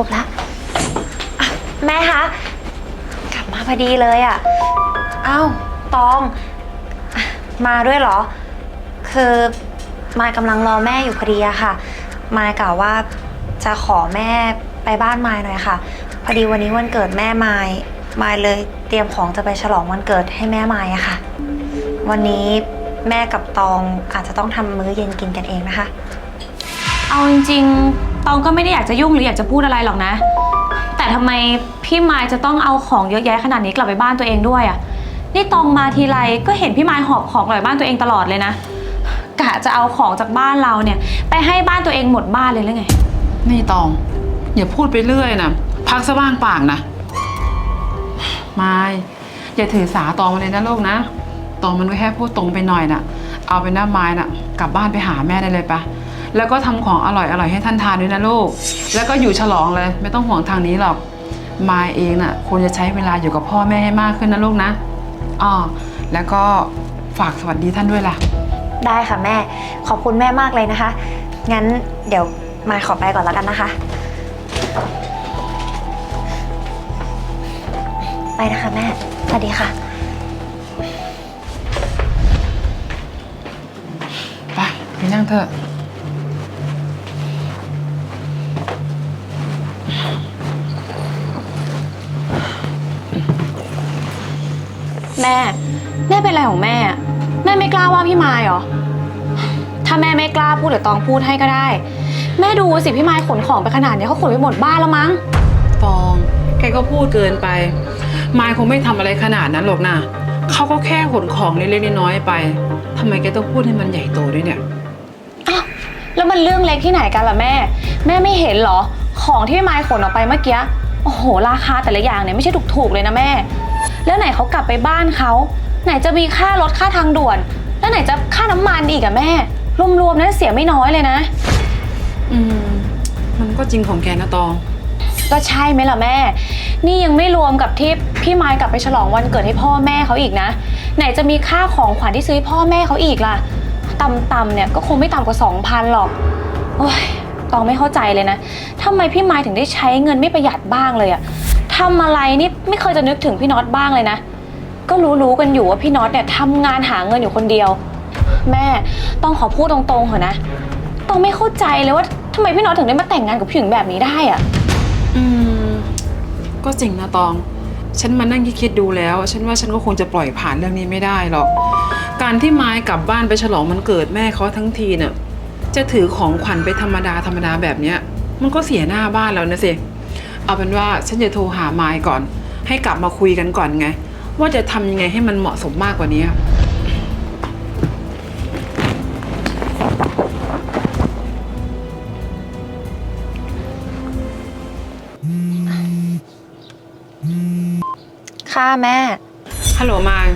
รบแล้วอะแม่คะ กลับมาพอดีเลยอะ่ะ เอ้า ตองอะมาด้วยเหรอ คือมายกำลังรอแม่อยู่พอดีอะค่ะ มายกล่าวว่าจะขอแม่ไปบ้านมายหน่อยค่ะ พอดีวันนี้วันเกิดแม่มาย มายเลยเตรียมของจะไปฉลองวันเกิดให้แม่มายอะค่ะ วันนี้แม่กับตองอาจจะต้องทำมื้อเย็นกินกันเองนะคะ เอาจริงๆ ตองก็ไม่ได้อยากจะยุ่งหรืออยากจะพูดอะไรหรอกนะ แต่ทำไมพี่ไมายจะต้องเอาของเยอะแยะขนาดนี้กลับไปบ้านตัวเองด้วยอะ่ะนี่ตองมาทีไรก็เห็นพี่ไมายหอบของกลับไปบ้านตัวเองตลอดเลยนะ กะจะเอาของจากบ้านเราเนี่ย ไปให้บ้านตัวเองหมดบ้านเลยหรือไง นี่ตอง อย่าพูดไปเรื่อยนะพักสว่างปากนะไม่อย่าถือสาตองมาเลยนะลูกนะตองมันก็แค่พูดตรงไปหน่อยน่ะ เอาเป็นหน้าไม้น่ะ กลับบ้านไปหาแม่ได้เลยปะ แล้วก็ทำของอร่อยอร่อยๆให้ท่านทานด้วยนะลูก แล้วก็อยู่ฉลองเลย ไม่ต้องห่วงทางนี้หรอก มายเองน่ะควรจะใช้เวลาอยู่กับพ่อแม่ให้มากขึ้นนะลูกนะอ๋อแล้วก็ฝากสวัสดีท่านด้วยล่ะ ได้ค่ะแม่ ขอบคุณแม่มากเลยนะคะ งั้นเดี๋ยวมายขอไปก่อนแล้วกันนะคะ ไปนะคะแม่ สวัสดีค่ะ ไปไปนั่งเถอะ แม่ แม่เป็นอะไรของแม่อะแม่ไม่กล้าว่าพี่มายเหรอ ถ้าแม่ไม่กล้าพูดเดี๋ยวตองพูดให้ก็ได้ แม่ดูสิพี่มายขนของไปขนาดนี้เขาขนไปหมดบ้านแล้วมั้ง ตอง แกก็พูดเกินไป มายคงไม่ทำอะไรขนาดนั้นหรอกนะเขาก็แค่ขนของเล็กๆน้อยๆไปทำไมแกต้องพูดให้มันใหญ่โตด้วยเนี่ย อ้าวแล้วมันเรื่องเล็กที่ไหนกันล่ะแม่ แม่ไม่เห็นเหรอ ของที่พี่มายขนออกไปเมื่อกี้ โอ้โห ราคาแต่ละอย่างเนี่ยไม่ใช่ถูกๆเลยนะแม่ แล้วไหนเขากลับไปบ้านเขา ไหนจะมีค่ารถค่าทางด่วน แล้วไหนจะค่าน้ำมันอีกอะแม่ รวมๆนั้นเสียไม่น้อยเลยนะ อืม มันก็จริงของแกนะตอง ก็ใช่ไหมล่ะแม่ นี่ยังไม่รวมกับที่พี่มายกลับไปฉลองวันเกิดให้พ่อแม่เขาอีกนะ ไหนจะมีค่าของขวัญที่ซื้อให้พ่อแม่เขาอีกล่ะต่ำๆเนี่ยก็คงไม่ต่ำกว่า2,000หรอกโอ้ยตองไม่เข้าใจเลยนะทำไมพี่มายถึงได้ใช้เงินไม่ประหยัดบ้างเลยอะ ทำอะไรนี่ไม่เคยจะนึกถึงพี่น็อตบ้างเลยนะ ก็รู้ๆกันอยู่ว่าพี่น็อตเนี่ยทำงานหาเงินอยู่คนเดียว แม่ต้องขอพูดตรงๆเถอะนะต้องไม่เข้าใจเลยว่าทำไมพี่น็อตถึงได้มาแต่งงานกับผู้หญิงแบบนี้ได้อะอืม ก็จริงนะตอง ฉันมานั่งคิดๆดูแล้ว ฉันว่าฉันก็คงจะปล่อยผ่านเรื่องนี้ไม่ได้หรอก การที่ไม้กลับบ้านไปฉลองมันเกิดแม่เขาทั้งทีเนี่ยจะถือของขวัญไปธรรมดาธรรมดาแบบเนี้ย มันก็เสียหน้าบ้านแล้วนะสิ เอาเป็นว่าฉันจะโทรหาไม้ก่อน ให้กลับมาคุยกันก่อนไง ว่าจะทำยังไงให้มันเหมาะสมมากกว่านี้ ค่ะแม่ ฮัลโหลมาย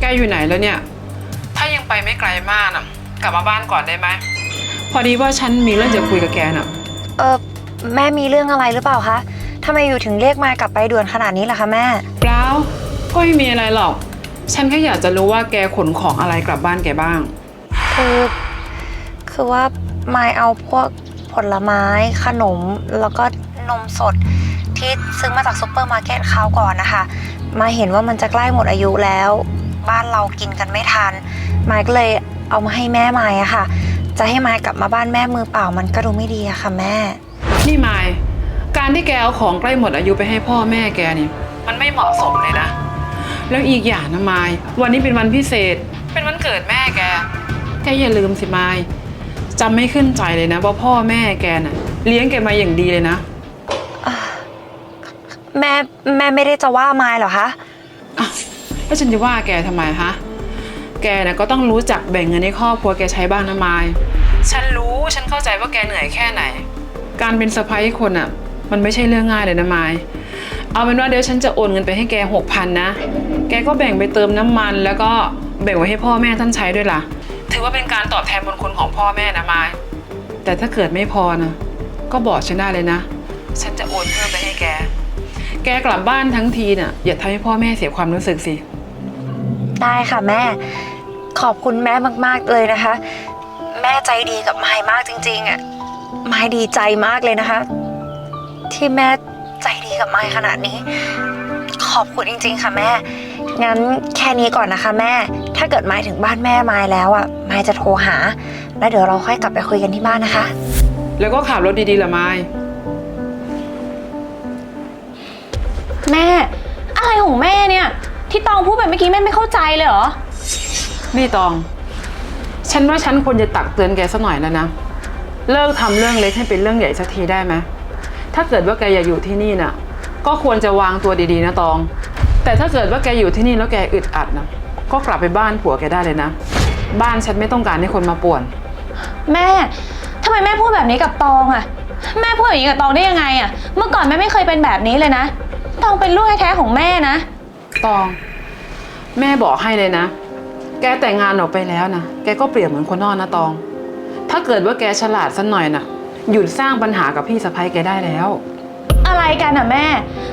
แกอยู่ไหนแล้วเนี่ย ถ้ายังไปไม่ไกลมากน่ะ กลับมาบ้านก่อนได้ไหม พอดีว่าฉันมีเรื่องจะคุยกับแกน่ะ เออ แม่มีเรื่องอะไรหรือเปล่าคะทำไมอยู่ถึงเรียกมายกลับไปด่วนขนาดนี้ล่ะคะแม่ เปล่าก็ไม่มีอะไรหรอก ฉันแค่อยากจะรู้ว่าแกขนของอะไรกลับบ้านแกบ้าง คือคือว่ามายเอาพวกผลไม้ ขนม แล้วก็นมสด ที่ซื้อมาจากซุปเปอร์มาร์เก็ตคราวก่อนนะคะ มาเห็นว่ามันจะใกล้หมดอายุแล้ว บ้านเรากินกันไม่ทัน มายก็เลยเอามาให้แม่มายอะค่ะ จะให้มายกลับมาบ้านแม่มือเปล่ามันก็ดูไม่ดีอะค่ะแม่ นี่มายการที่แกเอาของใกล้หมดอายุไปให้พ่อแม่แกนี่ มันไม่เหมาะสมเลยนะ แล้วอีกอย่างนะมายวันนี้เป็นวันพิเศษ เป็นวันเกิดแม่แก แกอย่าลืมสิมายจำไม่ขึ้นใจเลยนะว่าพ่อแม่แกน่ะ เลี้ยงแกมาอย่างดีเลยนะ แม่แม่ไม่ได้จะว่ามายเหรอคะอะแล้วฉันจะว่าแกทำไมฮะ แกนะก็ต้องรู้จักแบ่งเงินในครอบครัวแกใช้บ้างนะมาย ฉันรู้ฉันเข้าใจว่าแกเหนื่อยแค่ไหน การเป็นสะพ้ายคนอะ มันไม่ใช่เรื่องง่ายเลยนะมาย เอาเป็นว่าเดี๋ยวฉันจะโอนเงินไปให้แกหกพันนะ แกก็แบ่งไปเติมน้ำมันแล้วก็แบ่งไว้ให้พ่อแม่ท่านใช้ด้วยล่ะ ถือว่าเป็นการตอบแทนบุญคุณของพ่อแม่นะมาย แต่ถ้าเกิดไม่พอนะ ก็บอกฉันได้เลยนะ ฉันจะโอนเพิ่มไปให้แก แกกลับบ้านทั้งทีน่ะ อย่าทำให้พ่อแม่เสียความรู้สึกสิ ได้ค่ะแม่ ขอบคุณแม่มากๆเลยนะคะ แม่ใจดีกับมายมากจริงๆอะ มายดีใจมากเลยนะคะ ที่แม่ใจดีกับไมค์ขนาดนี้ ขอบคุณจริง ๆ ค่ะแม่ งั้นแค่นี้ก่อนนะคะ แม่ ถ้าเกิดไมค์ถึงบ้านแม่ไมค์แล้วอะไมค์จะโทรหา แล้วเดี๋ยวเราค่อยกลับไปคุยกันที่บ้านนะคะ แล้วก็ขับรถดีๆละไม้แม่ อะไรของแม่เนี่ย ที่ตองพูดแบบเมื่อกี้แม่ไม่เข้าใจเลยเหรอ นี่ตอง ฉันว่าฉันควรจะตักเตือนแกสักหน่อยแล้วนะ เลิกทำเรื่องเล็กให้เป็นเรื่องใหญ่สักทีได้ไหมถ้าเกิดว่าแกอยากอยู่ที่นี่น่ะ ก็ควรจะวางตัวดีๆนะตอง แต่ถ้าเกิดว่าแกอยู่ที่นี่แล้วแกอึดอัดนะก็กลับไปบ้านผัวแกได้เลยนะ บ้านฉันไม่ต้องการให้คนมาป่วน แม่ทำไมแม่พูดแบบนี้กับตองอะแม่พูดแบบนี้กับตองได้ยังไงอะเมื่อก่อนแม่ไม่เคยเป็นแบบนี้เลยนะ ตองเป็นลูกแท้ๆของแม่นะ ตอง แม่บอกให้เลยนะ แกแต่งงานออกไปแล้วนะ แกก็เปรียบเหมือนคนนอกนะตอง ถ้าเกิดว่าแกฉลาดสักหน่อยนะหยุดสร้างปัญหากับพี่สะใภ้แกได้แล้ว อะไรกันอะแม่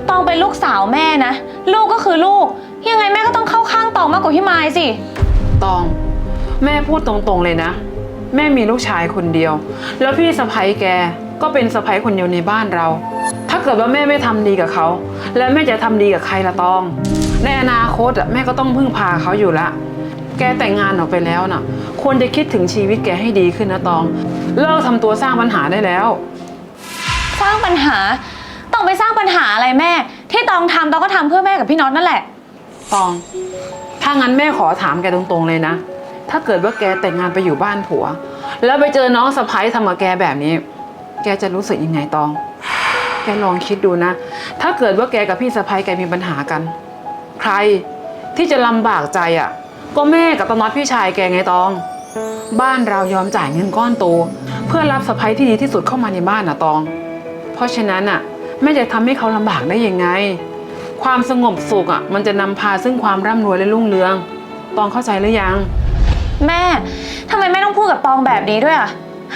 ตองเป็นลูกสาวแม่นะ ลูกก็คือลูก ยังไงแม่ก็ต้องเข้าข้างตองมากกว่าพี่มายสิ ตอง แม่พูดตรงๆเลยนะ แม่มีลูกชายคนเดียว แล้วพี่สะใภ้แกก็เป็นสะใภ้คนเดียวในบ้านเรา ถ้าเกิดว่าแม่ไม่ทำดีกับเขา แล้วแม่จะทำดีกับใครละตอง ในอนาคตอะแม่ก็ต้องพึ่งพาเขาอยู่ละ แกแต่งงานออกไปแล้วน่ะ ควรจะคิดถึงชีวิตแกให้ดีขึ้นนะตอง เลิกทำตัวสร้างปัญหาได้แล้ว สร้างปัญหา ต้องไปสร้างปัญหาอะไรแม่ ที่ตองทำตองก็ทำเพื่อแม่กับพี่น็อตนั่นแหละ ตอง ถ้างั้นแม่ขอถามแกตรงๆเลยนะ ถ้าเกิดว่าแกแต่งงานไปอยู่บ้านผัว แล้วไปเจอน้องสะพ้ายทำกับแกแบบนี้ แกจะรู้สึกยังไงตอง แกลองคิดดูนะ ถ้าเกิดว่าแกกับพี่สะพ้ายแกมีปัญหากัน ใครที่จะลำบากใจอะ ก็แม่กับตาน็อตพี่ชายแกไงตอง บ้านเรายอมจ่ายเงินก้อนโต เพื่อรับสะพ้ายที่ดีที่สุดเข้ามาในบ้านนะตอง เพราะฉะนั้นอะแม่จะทำให้เขาลำบากได้ยังไง ความสงบสุขอะมันจะนำพาซึ่งความร่ำรวยและรุ่งเรือง ตองเข้าใจหรือยัง แม่ทำไมแม่ต้องพูดกับตองแบบนี้ด้วยอะ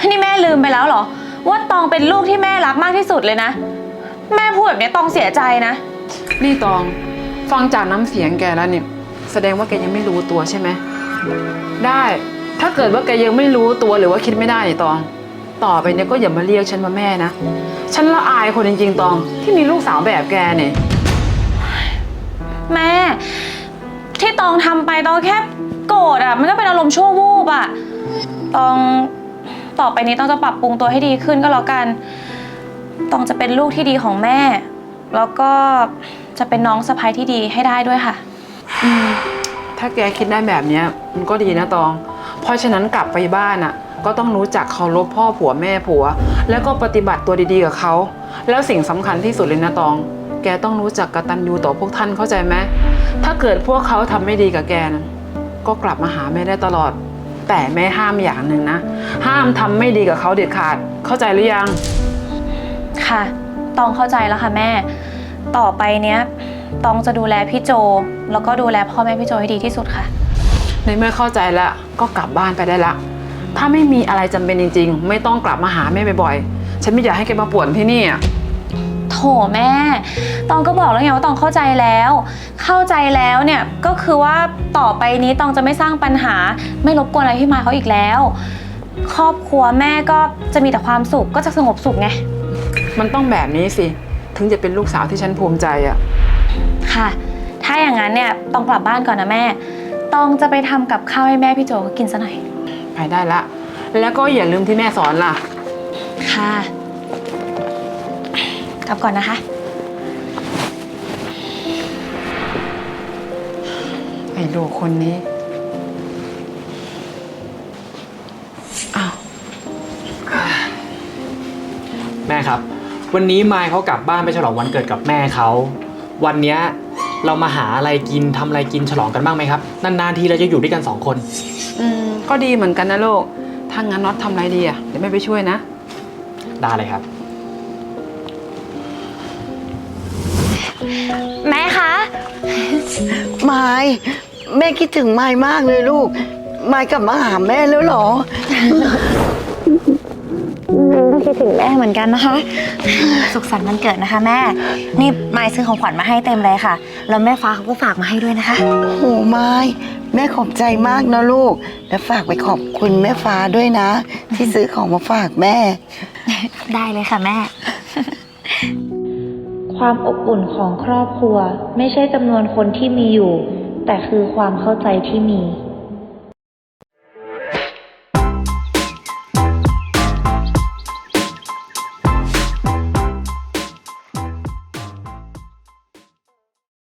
นี่แม่ลืมไปแล้วเหรอ ว่าตองเป็นลูกที่แม่รักมากที่สุดเลยนะ แม่พูดแบบนี้ตองเสียใจนะ นี่ตองฟังจากน้ำเสียงแกแล้วเนี่ย แสดงว่าแกยังไม่รู้ตัวใช่ไหม ได้ ถ้าเกิดว่าแกยังไม่รู้ตัวหรือว่าคิดไม่ได้เนี่ยตอง ต่อไปเนี่ยก็อย่ามาเรียกฉันว่าแม่นะ ฉันละอายคนจริงๆตอง ที่มีลูกสาวแบบแกเนี่ย แม่ ที่ตองทำไปตองแค่โกรธอะมันก็เป็นอารมณ์ชั่ววูบอะตองต่อไปนี้ต้องจะปรับปรุงตัวให้ดีขึ้นก็แล้วกัน ตองจะเป็นลูกที่ดีของแม่ แล้วก็จะเป็นน้องสะใภ้ที่ดีให้ได้ด้วยค่ะ ถ้าแกคิดได้แบบเนี้ยมันก็ดีนะตอง เพราะฉะนั้นกลับไปบ้านอะ ก็ต้องรู้จักเคารพพ่อผัวแม่ผัว แล้วก็ปฏิบัติตัวดีๆกับเขา แล้วสิ่งสำคัญที่สุดเลยนะตอง แกต้องรู้จักกตัญญูต่อพวกท่านเข้าใจไหมถ้าเกิดพวกเขาทำไม่ดีกับแกนะก็กลับมาหาแม่ได้ตลอด แต่แม่ห้ามอย่างหนึ่งนะ ห้ามทำไม่ดีกับเขาเด็ดขาด เข้าใจหรือยัง ค่ะ ตองเข้าใจแล้วค่ะแม่ ต่อไปเนี้ย ตองจะดูแลพี่โจ แล้วก็ดูแลพ่อแม่พี่โจให้ดีที่สุดค่ะ ในเมื่อเข้าใจแล้วก็กลับบ้านไปได้ละ ถ้าไม่มีอะไรจำเป็นจริง ๆ ไม่ต้องกลับมาหาแม่บ่อยๆ ฉันไม่อยากให้แกมาป่วนที่นี่อะโถแม่ ตองก็บอกแล้วไงว่าตองเข้าใจแล้ว เข้าใจแล้วเนี่ยก็คือว่าต่อไปนี้ตองจะไม่สร้างปัญหา ไม่รบกวนอะไรพี่มายเขาอีกแล้ว ครอบครัวแม่ก็จะมีแต่ความสุขก็จะสงบสุขไง มันต้องแบบนี้สิ ถึงจะเป็นลูกสาวที่ฉันภูมิใจอะ ค่ะ ถ้าอย่างนั้นเนี่ยตองกลับบ้านก่อนนะแม่ตองจะไปทำกับข้าวให้แม่พี่โจเขากินซะหน่อย ไปได้ละ แล้วก็อย่าลืมที่แม่สอนล่ะ ค่ะ กลับก่อนนะคะ ไอ้ลูกคนนี้ อ้าว แม่ครับ วันนี้มายเขากลับบ้านไปฉลองวันเกิดกับแม่เขา วันเนี้ยเรามาหาอะไรกินทำอะไรกินฉลองกันบ้างไหมครับ นานๆทีเราจะอยู่ด้วยกันสองคน อืมก็ดีเหมือนกันนะลูก ถ้างั้นน็อตทำอะไรดีอะ เดี๋ยวแม่ไปช่วยนะ ได้เลยครับ แม่คะ ไม้แม่คิดถึงไม้มากเลยลูกไม้กลับมาหาแม่แล้วเหรอก็ คิดถึงแม่เหมือนกันนะคะ สุขสันต์วันเกิดนะคะ แม่ นี่มายซื้อของขวัญมาให้เต็มเลยค่ะ แล้วแม่ฟ้าเขาก็ฝากมาให้ด้วยนะคะ โอ้ไม้แม่ขอบใจมากนะลูก และฝากไปขอบคุณแม่ฟ้าด้วยนะ ที่ซื้อของมาฝากแม่ ได้เลยค่ะแม่ ความอบอุ่นของครอบครัว ไม่ใช่จำนวนคนที่มีอยู่ แต่คือความเข้าใจที่มี